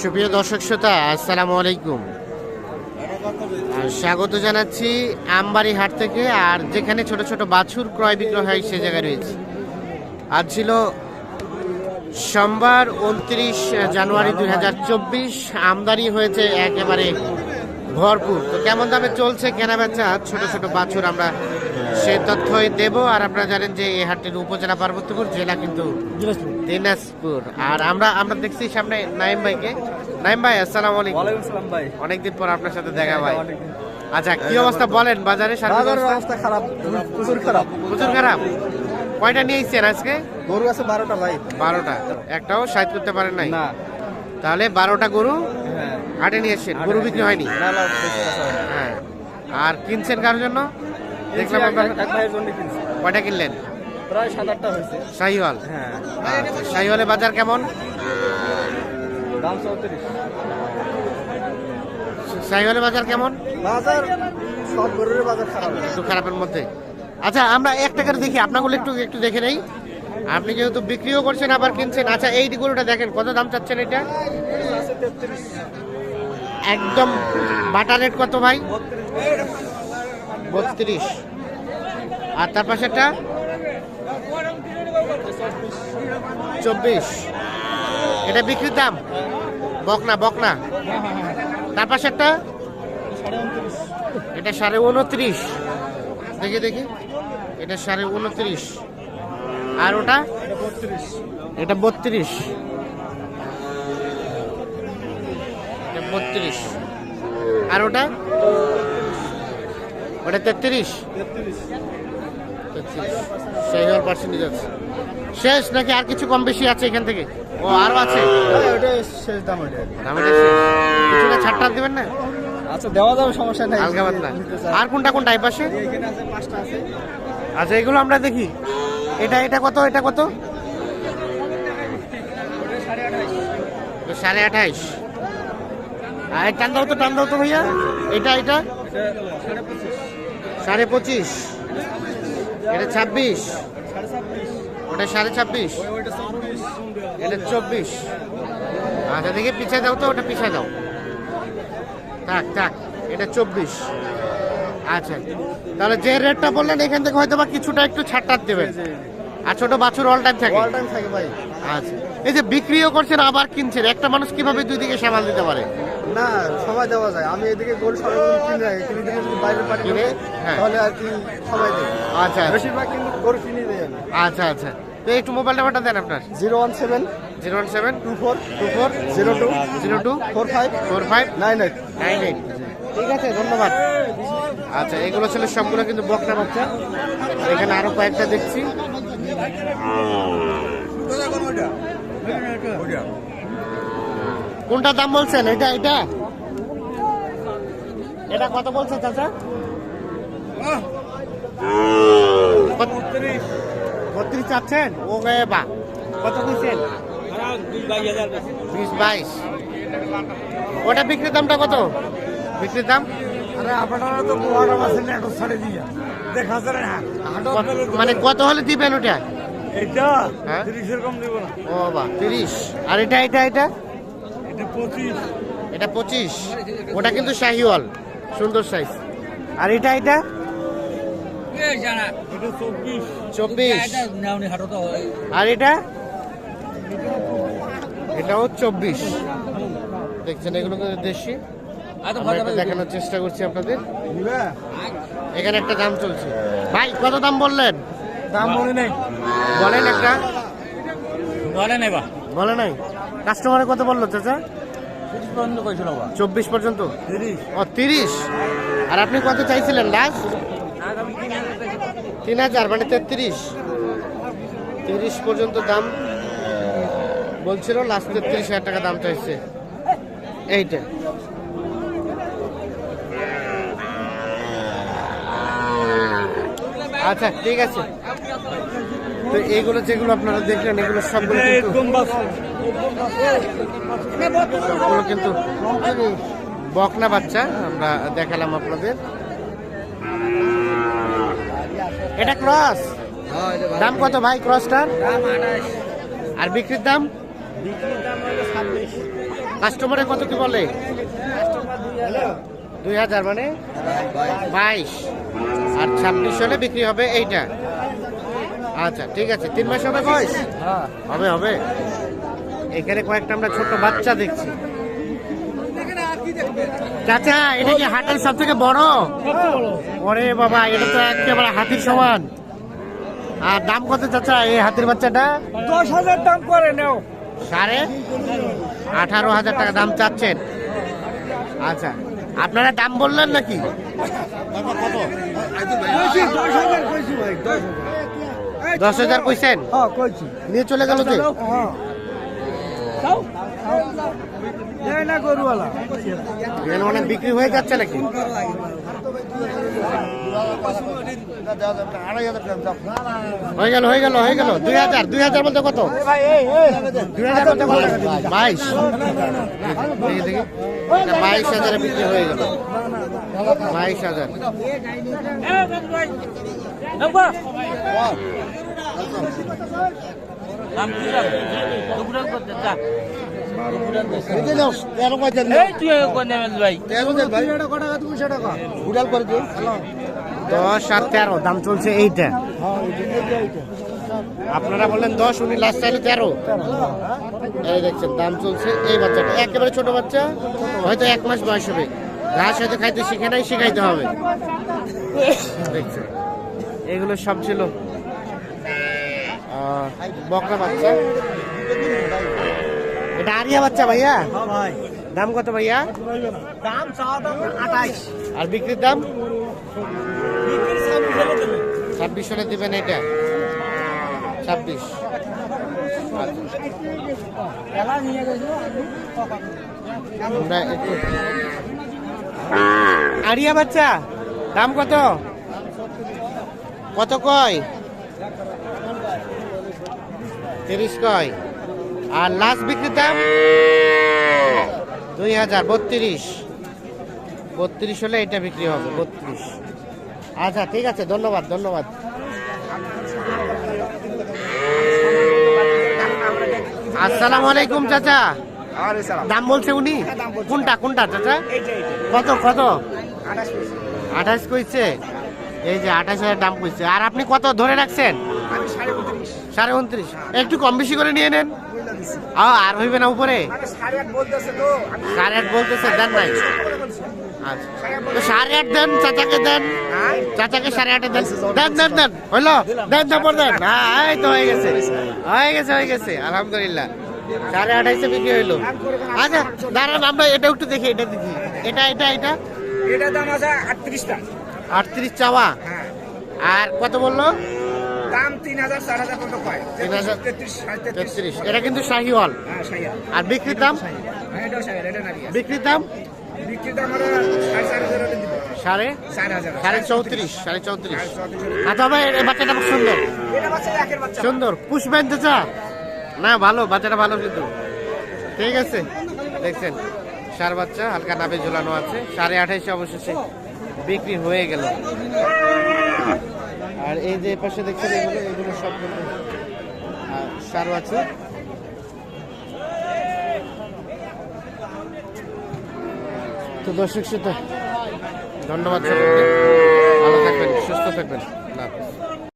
সুপ্রিয় দর্শক শ্রোতা, আসসালামু আলাইকুম। স্বাগত জানাচ্ছি আমবাড়ি হাট থেকে, আর যেখানে ছোট ছোট বাছুর ক্রয় বিক্রয় হয়, সে জায়গায় রয়েছে। আজ ছিল সোমবার উনত্রিশ জানুয়ারি দুই হাজার চব্বিশ, আমদানি হয়েছে একেবারে ভরপুর। তো কেমন দামে চলছে কেনা বেচা ছোট ছোট বাছুর আমরা সে তথ্যই দেব আর আপনারা জানেন যে এই হাটটির উপজেলা পার্বত্যপুর জেলা কিন্তু দিনাজপুর। আর আমরা আমরা দেখছি সামনে নাইম ভাইকে। নাইম ভাই আসসালামু আলাইকুম। ভাই। অনেকদিন পর আপনার সাথে দেখা ভাই। আচ্ছা কি অবস্থা বলেন বাজারে অবস্থা? খারাপ প্রচুর খারাপ। প্রচুর খারাপ। কয়টা নিয়ে এসছেন আজকে? গরু আছে বারোটা ভাই। বারোটা। একটাও সাইজ করতে পারেন নাই? তাহলে বারোটা গরু হ্যাঁ। হাটে নিয়ে এসছেন। গরু বিক্রি হয়নি? হয়। হ্যাঁ। আর কিনছেন কার জন্য? দেখলাম এক- ভাইয়ের জন্য কিনছি। কয়টা কিনলেন? প্রায় সাত আটটা হয়েছে। শাহিওয়াল? হ্যাঁ। আচ্ছা, বাজার কেমন? দাম চৌত্রিশ। শাহিওয়ালের বাজার কেমন? বাজার সব গরুর বাজার খারাপ। একটু খারাপের মধ্যে। আচ্ছা আমরা এক টাকার দেখি আপনাগুলো একটু একটু দেখে নেই। আপনি যেহেতু বিক্রিও করছেন আবার কিনছেন। আচ্ছা এই গরুটা দেখেন কত দাম চাচ্ছেন এটা? একদম বাটা রেট কত ভাই? বত্রিশ। আর তার পাশেরটা? চব্বিশ। এটা বিক্রির দাম? বকনা বকনা। তার পাশেরটা? এটা সাড়ে উনত্রিশ। দেখি দেখি। এটা সাড়ে উনত্রিশ। আর ওটা? এটা বত্রিশ। এটা বত্রিশ। আর ওটা? ওটা তেত্রিশ। তেত্রিশ সেই পার্সেন্টেজ আছে। শেষ নাকি আর কিছু কম বেশি আছে এখান থেকে? ও আরও আছে। ওটা শেষ দাম ওটা দাম এটা শেষ। কিছুটা ছাড়টা দেবেন না? আচ্ছা দেওয়া যাবে সমস্যা নাই। হালকা পাতলা। আর কোনটা কোনটা এই পাশে এখানে আছে পাঁচটা আছে। আচ্ছা এগুলো আমরা দেখি। এটা এটা কত এটা কত? সাড়ে আঠাইশ আর টান দাও তো টান দাও তো ভাইয়া। এটা এটা? সাড়ে পঁচিশ। এটা ছাব্বিশ। ওটা সাড়ে ছাব্বিশ। এটা চব্বিশ। আচ্ছা দেখি পিছিয়ে দাও তো ওটা পিছিয়ে দাও। থাক থাক এটা চব্বিশ। আচ্ছা তাহলে যে রেটটা বললেন এখান থেকে হয়তো বা কিছুটা একটু ছাড়টার দেবেন। আর ছোট বাছুর অল টাইম থাকে। অল টাইম থাকে ভাই। আচ্ছা এই যে বিক্রিও করছেন আবার কিনছেন একটা মানুষ কীভাবে দুই দিকে সামাল দিতে পারে? না সময় দেওয়া যায়। আমি এদিকে গরু সরবরাহ কিনে রাখি কিনে দিকে যদি বাইরে পাঠিয়ে কিনে? তাহলে আর কি সময় দেয় আচ্ছা আচ্ছা। বেশিরভাগ কিন্তু গরু কিনে দেয় আমি। আচ্ছা আচ্ছা। তো একটু মোবাইল নাম্বারটা দেন আপনার। Zero one seven zero one seven two four two four zero two zero two four five four five nine eight. Nine eight. ঠিক আছে ধন্যবাদ। আচ্ছা এগুলো ছিল সবগুলো কিন্তু বকনা বাচ্চা। এখানে আরও কয়েকটা দেখছি। কোনটা দাম বলছেন? এটা এটা? এটা কত বলছে চাচা? বত্রিশ চাচ্ছেন? ও বা কত কইছেন বিশ বাইশ। ওটা বিক্রির দামটা কত? বিক্রির দাম? মানে কত হলে দিবেন ওটা? এটা হ্যাঁ? তিরিশের কম দিব না। ও বা তিরিশ। আর এটা এটা এটা? এটা পঁচিশ। এটা পঁচিশ। ওটা কিন্তু শাহিওয়াল। সুন্দর সাইজ আর এটা এটা? এটা চব্বিশ। চব্বিশ। আর এটা? এটাও চব্বিশ। দেখছেন এগুলো কিন্তু দেশি। দেখানোর চেষ্টা করছি আপনাদের। এখানে একটা দাম চলছে। ভাই কত দাম বললেন? দাম বলে নেই। বলেন একটা। বলে নেবা বলে নাই? কাস্টমারে কত বলল চাচা? চব্বিশ পর্যন্ত? ও তিরিশ? আর আপনি কত চাইছিলেন লাস্ট? তিন হাজার মানে তেত্রিশ। তিরিশ পর্যন্ত দাম বলছিল লাস্ট তেত্রিশ হাজার টাকা দাম চাইছে। এইটা। আচ্ছা ঠিক আছে। তো এইগুলো যেগুলো আপনারা দেখলেন এগুলো সবগুলো কিন্তু সবগুলো কিন্তু বকনা বাচ্চা আমরা দেখালাম আপনাদের। এটা ক্রস? দাম কত ভাই ক্রসটার? আর বিক্রির দাম? কাস্টমারে কত কি বলে? দুই হাজার মানে? বাইশ। আর ছাব্বিশ হলে বিক্রি হবে এইটা। আচ্ছা ঠিক আছে তিন মাস হবে বয়স? হবে হবে। এখানে কয়েকটা আমরা ছোট বাচ্চা দেখছি। চাচা এটা কি হাটের সব থেকে বড়? ওরে বাবা এটা তো একেবারে হাতির সমান। আর দাম কত চাচা এই হাতির বাচ্চাটা? দশ হাজার দাম করে নাও। সাড়ে আঠারো হাজার টাকা দাম চাচ্ছেন। আচ্ছা আপনারা দাম বললেন নাকি? কইছি দশ হাজার কইছেন? হ্যাঁ নিয়ে চলে গেল যে? হ্যাঁ অনেক বিক্রি হয়ে যাচ্ছে নাকি? হয়ে গেল হয়ে গেল হয়ে গেল। দুই হাজার দুই হাজার বলতে কত? দুই হাজার বলতে বাইশ। বাইশ হাজারে বিক্রি হয়ে গেল। বাইশ হাজার। দশ আর তেরো, দাম চলছে এইটা। আপনারা বললেন দশ, উনি লাস্ট চাইলে তেরো। এই দেখছেন, দাম চলছে এই বাচ্চাটা। একেবারে ছোট বাচ্চা, হয়তো এক মাস বয়স হবে। ঘাস হয়তো খাইতে শিখে নাই শিখাইতে হবে। এগুলো সব ছিল বকরা বাচ্চা। এটা আরিয়া বাচ্চা ভাইয়া? দাম কত ভাইয়া? দাম আঠাইশ। আর বিক্রির দাম? ছাব্বিশ হলে দিবেন। এটা? ছাব্বিশ। আমরা একটু আরিয়া বাচ্চা দাম কত? কত কয়? তিরিশ কয়। আর লাস্ট বিক্রির দাম? দুই হাজার বত্রিশ। বত্রিশ হলে এটা বিক্রি হবে বত্রিশ। আচ্ছা ঠিক আছে ধন্যবাদ ধন্যবাদ। আসসালামু আলাইকুম চাচা। দাম বলছে উনি? কোনটা কোনটা চাচা? কত কত? আঠাশ কইছে। এই যে আঠাশ হাজার দাম কইছে। আর আপনি কত ধরে রাখছেন? সাড়ে উনত্রিশ। উনত্রিশ। একটু কম বেশি করে নিয়ে নেন। আর হইবে না উপরে? সাড়ে আট বলতেছে সাড়ে আট বলতেছে দেন নাই। আচ্ছা। সাড়ে আট দেন চাচাকে দেন। চাচাকে সাড়ে আটে দেন। দেন দেন দেন। হইল? দেন তারপর দেন। হ্যাঁ এই তো হয়ে গেছে। হয়ে গেছে হয়ে গেছে। আলহামদুলিল্লাহ। সাড়ে আঠাইশে বিক্রি হইল। আচ্ছা দাঁড়ান আমরা এটা একটু দেখি এটা দেখি। এটা এটা এটা? এটা দাম আছে আটত্রিশটা। আটত্রিশ চাওয়া? হ্যাঁ। আর কত বলল? দাম তিন হাজার চার হাজার পর্যন্ত পায়। তিন হাজার তেত্রিশ সাড়ে তেত্রিশ। তেত্রিশ। এটা কিন্তু শাহিওয়াল। আর বিক্রির দাম? এটাও সাইয়া এটা নারী বিক্রির দাম? বিক্রির দাম সাড়ে চার হাজার হলে দিব সাড়ে? চার হাজার। সাড়ে চৌত্রিশ সাড়ে চৌত্রিশ। সাড়ে চৌত্রিশ। আর তবে বাচ্চাটা খুব সুন্দর। সুন্দর। পুষবেন চাচা না, ভালো, বাচ্চাটা ভালো কিন্তু। ঠিক আছে, দেখছেন, সার বাচ্চা, হালকা নাভে ঝুলানো আছে। সাড়ে আঠাইশে অবশেষে বিক্রি হয়ে গেল। আর এই যে পাশে দেখছেন, এগুলো এগুলো সব সার বাচ্চা তো দর্শক ধন্যবাদ ভালো থাকবেন, সুস্থ থাকবেন।